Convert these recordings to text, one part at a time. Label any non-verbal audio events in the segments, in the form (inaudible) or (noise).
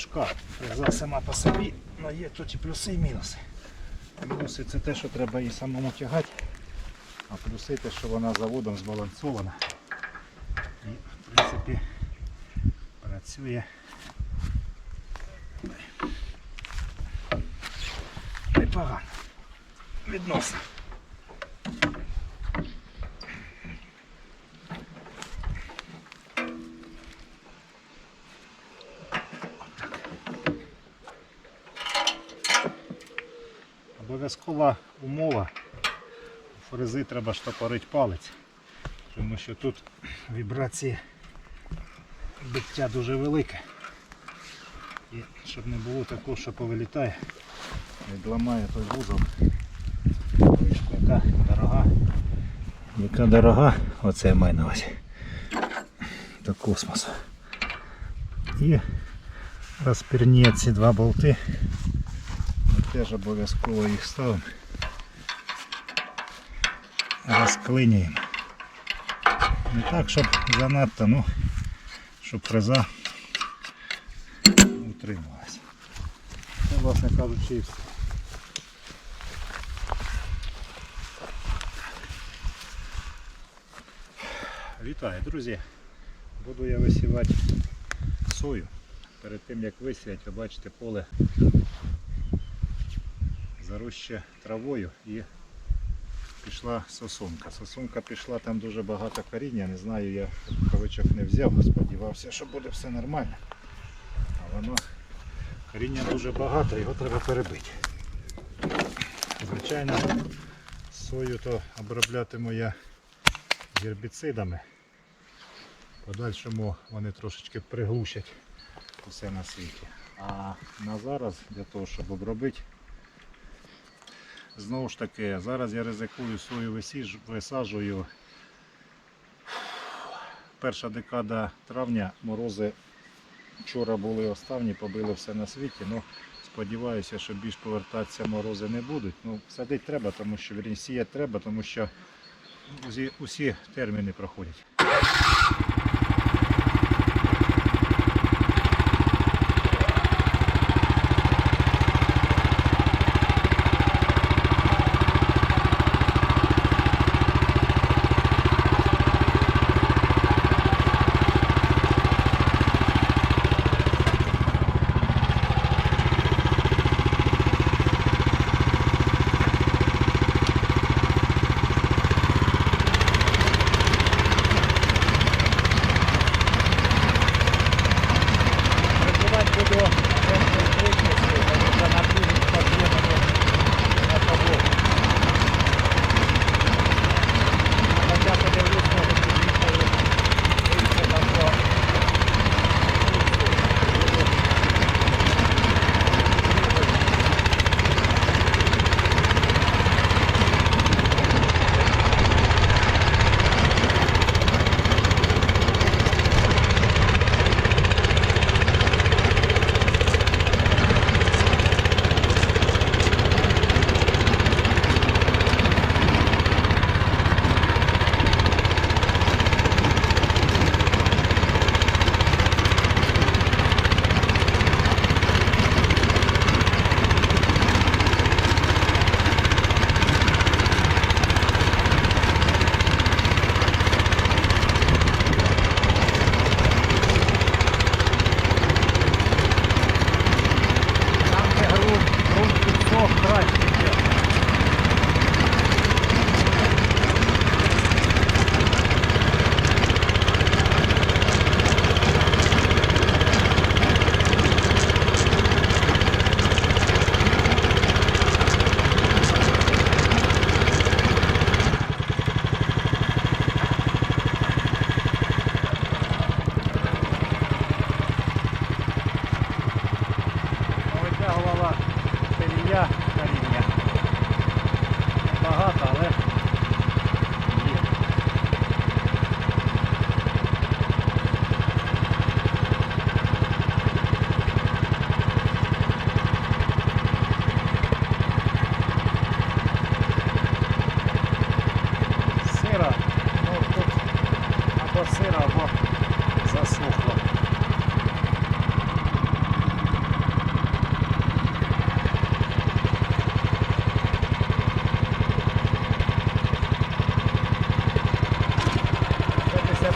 важка. Фреза сама по собі, але є тут і плюси і мінуси. Мінуси це те, що треба її самому тягати, а плюси те, що вона заводом збалансована. І в принципі працює непогано. Відносно. Обов'язкова умова. У фрези треба штопорити палець, тому що тут вібрації биття дуже велике. І щоб не було такого, що повилітає, відламає той вузол. Ручку, яка дорога. Яка дорога, оце я маю на увазі. До космосу. І розпірні ці два болти. Теж обов'язково їх ставимо. Розклинюємо. Не так, щоб занадто, ну, щоб фреза утрималася. Це, власне кажучи, і все. Вітаю, друзі! Буду я висівати сою. Перед тим як висіяти, ви бачите поле зароще травою і пішла сосунка. Сосунка пішла, там дуже багато коріння, не знаю, я рукавичок не взяв, сподівався, що буде все нормально. А воно коріння дуже багато, його треба перебити. Звичайно, сою то оброблятиму я гербіцидами. Подальшому вони трошечки приглушать усе на світі. А на зараз для того, щоб обробити, знову ж таки, зараз я ризикую свою висаджую. Перша декада травня морози вчора були останні, побили все на світі. Ну, сподіваюся, що більш повертатися морози не будуть. Ну, садити треба, тому що сіяти треба, тому що усі терміни проходять.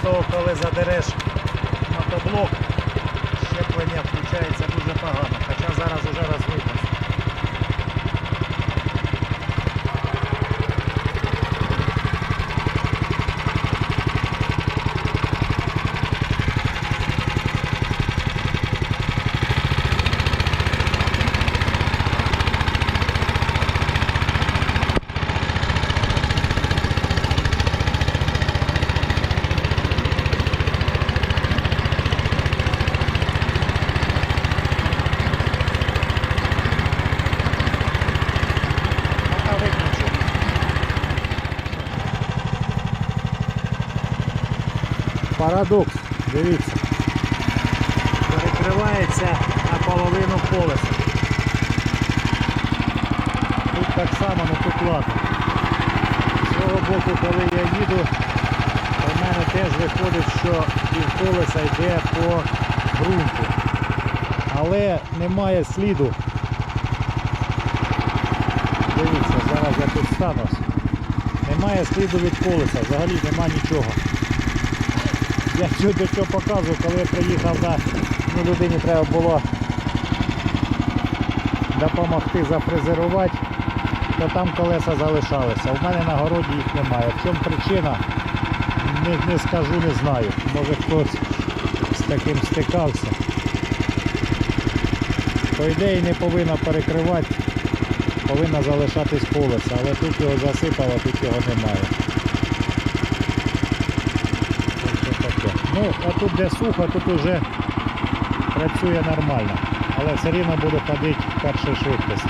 Того, коли задереш мотоблок, щеплення включається дуже погано, хоча зараз уже розвито. Парадокс, дивіться. Перекривається наполовину колеса. Тут так само, але тут ладно. З цього боку, коли я їду, в мене теж виходить, що півколеса йде по ґрунту. Але немає сліду. Дивіться, зараз я тут стану. Немає сліду від колеса, взагалі нема нічого. Я цю до цього показую, коли я приїхав на ну, людині треба було допомогти зафрезерувати, то там колеса залишалися. У мене на городі їх немає. В чому причина? Не, не скажу, не знаю. Може хтось з таким стикався. По ідеї не повинна перекривати, повинна залишатись колеса, але тут його засипало, тут його немає. Ось таке. Ну, а тут де сухо, тут вже працює нормально. Але все рівно буде ходити першої швидкості.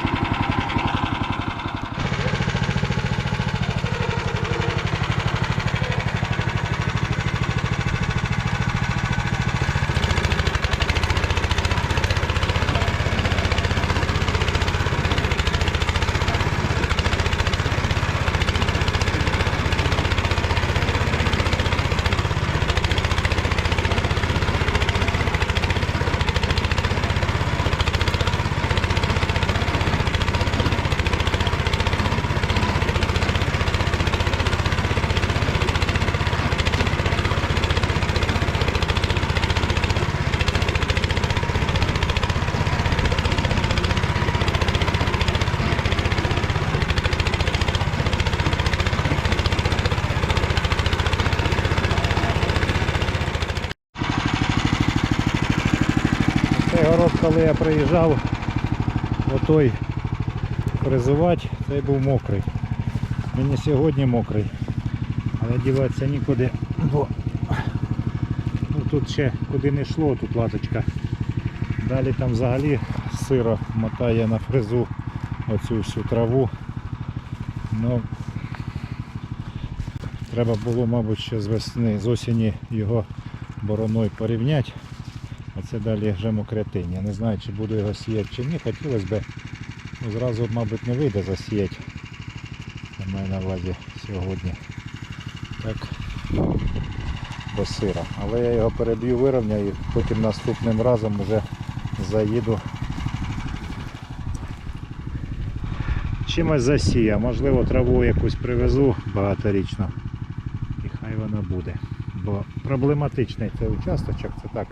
Цей город, коли я приїжджав, отой фрезувати, цей був мокрий. Мені сьогодні мокрий. Але діватися нікуди, бо ну, тут ще куди не йшло, тут латочка. Далі там взагалі сиро мотає на фрезу оцю всю траву. Ну, треба було, мабуть, ще з весни, з осені його бороною порівняти. Це далі вже мокрятинь. Я не знаю, чи буду його сіяти чи ні. Хотілося б, ну, зразу, мабуть, не вийде засіяти. Я маю на увазі сьогодні. Так, до сира. Але я його переб'ю, вирівняю і потім наступним разом вже заїду. Чимось засія, можливо траву якусь привезу багаторічну. І хай вона буде. Бо проблематичний цей участочок, це так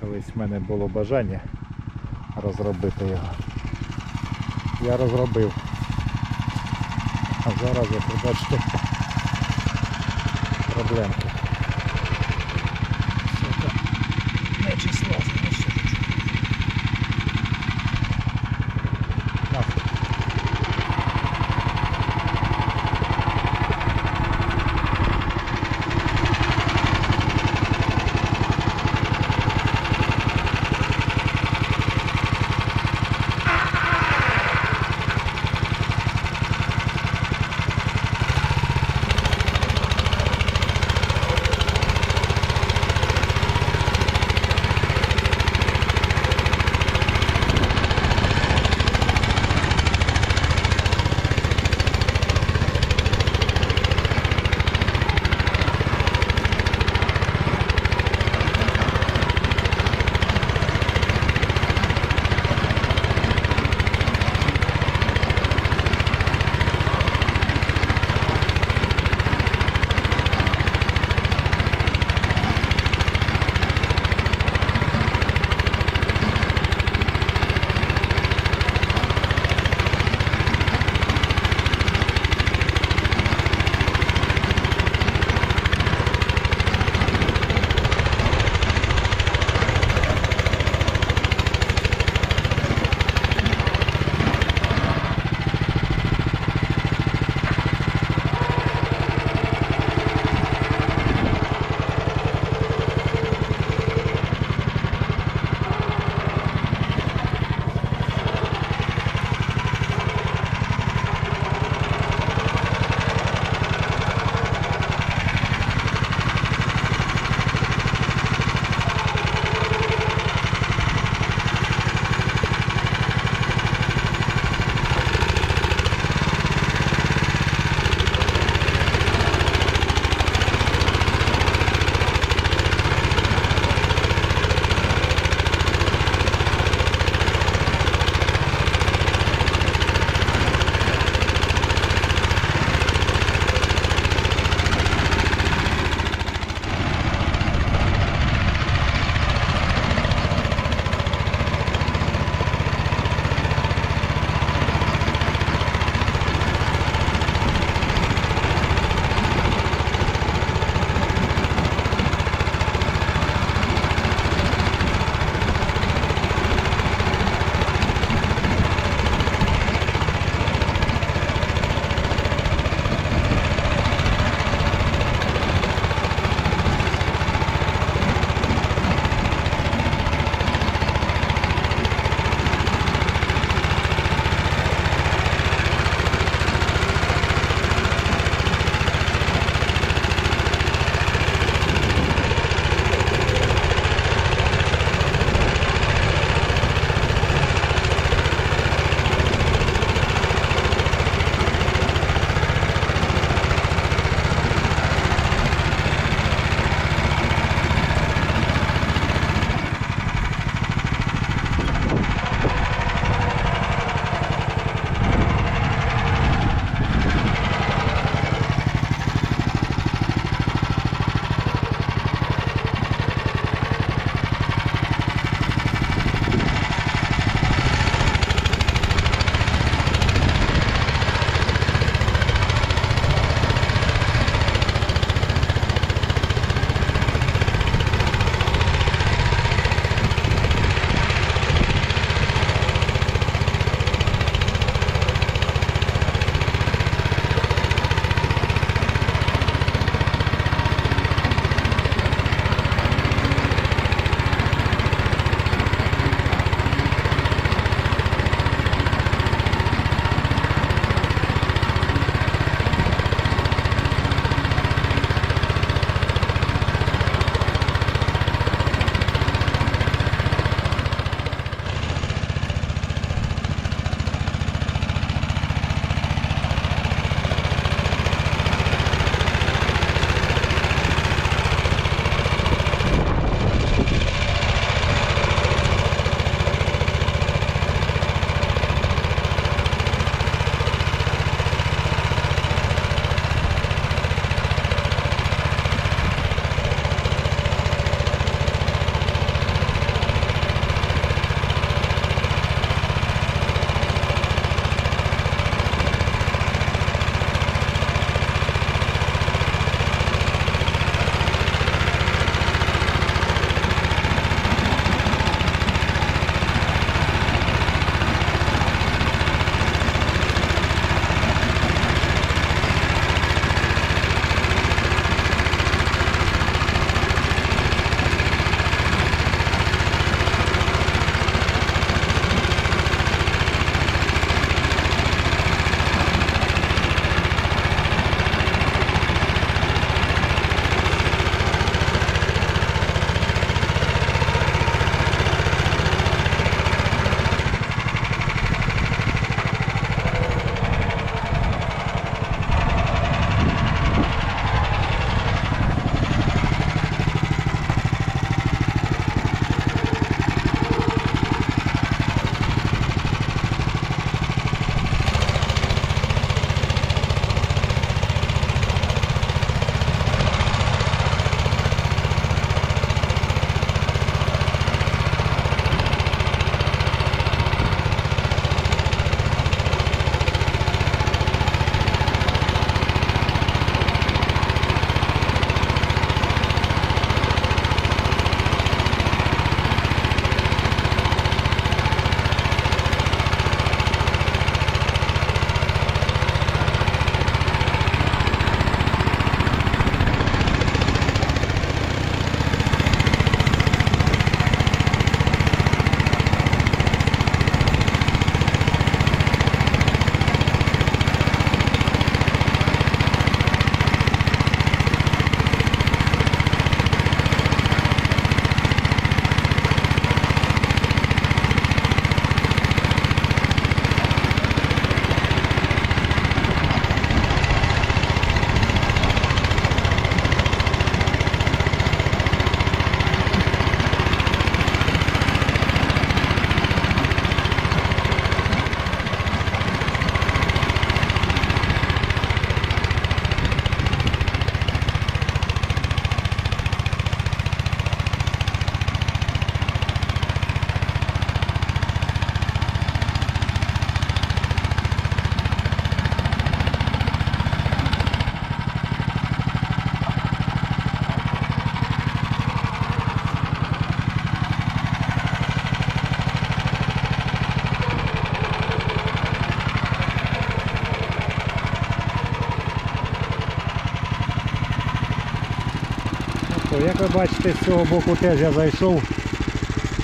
Колись в мене було бажання розробити його. Я розробив. А зараз, як ви бачите, (laughs) проблемки. То, як ви бачите, з цього боку теж я зайшов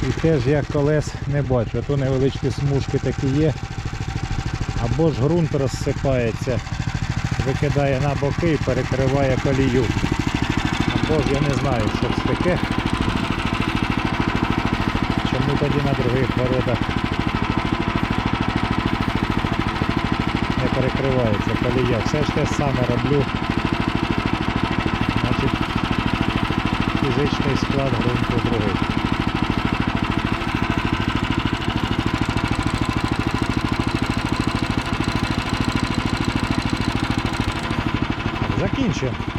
і теж я колес не бачу. А то невеличкі смужки такі є. Або ж ґрунт розсипається, викидає на боки і перекриває колію. Або ж я не знаю, що це таке. Чому тоді на других городах не перекривається колія. Все ж те саме роблю. Фізичний склад ґрунту другий. Закінчуємо.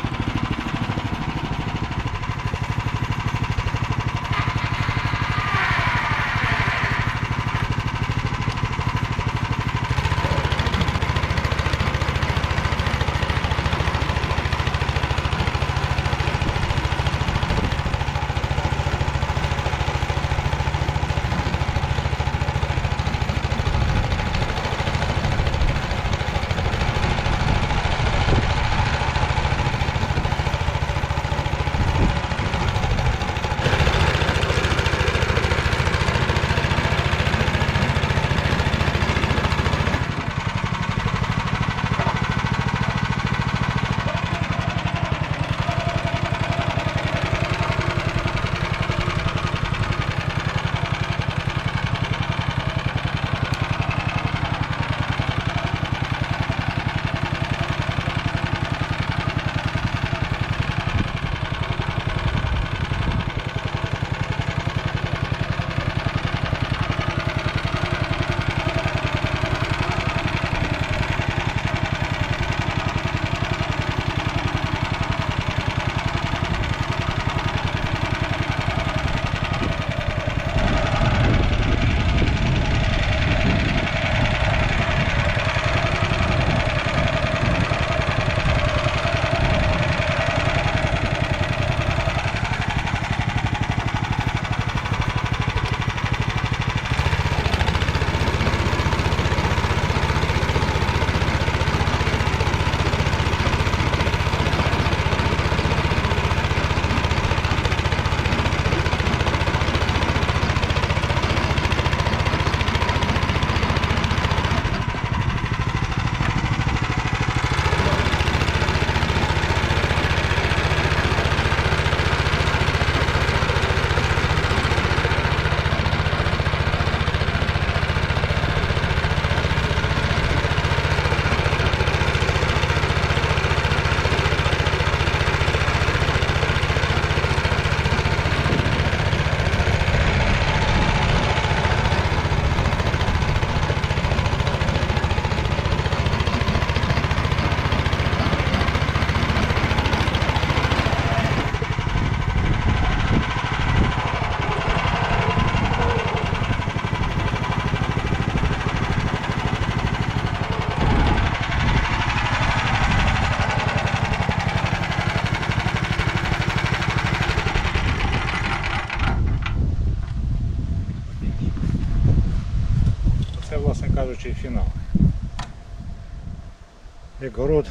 Город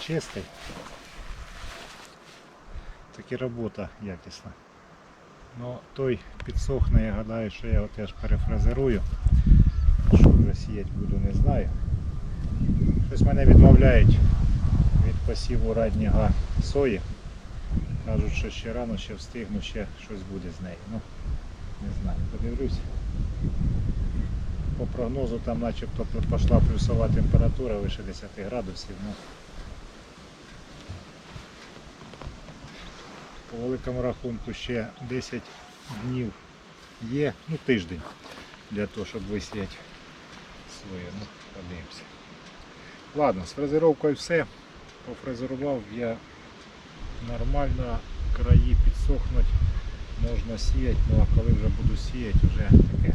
чистий, так і робота якісна. Ну, той підсохне, я гадаю, що я його теж перефразерую. Що вже сіять буду, не знаю. Щось мене відмовляють від посіву раднього сої. Кажуть, що ще рано, ще встигну, ще щось буде з нею. Ну, не знаю, подивлюсь. По прогнозу там начебто пішла плюсова температура вище 10 градусів. Ну, по великому рахунку ще 10 днів є, ну тиждень для того, щоб висіяти своє. Ну, подивимося. Ладно, з фрезеровкою все. Пофрезерував я нормально, краї підсохнуть, можна сіяти, ну а коли вже буду сіяти, вже таке.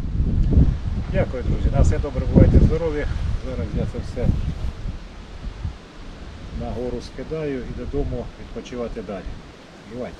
Дякую, друзі. На все добре, бувайте здорові. Зараз я це все на гору скидаю і додому відпочивати далі. Бувайте.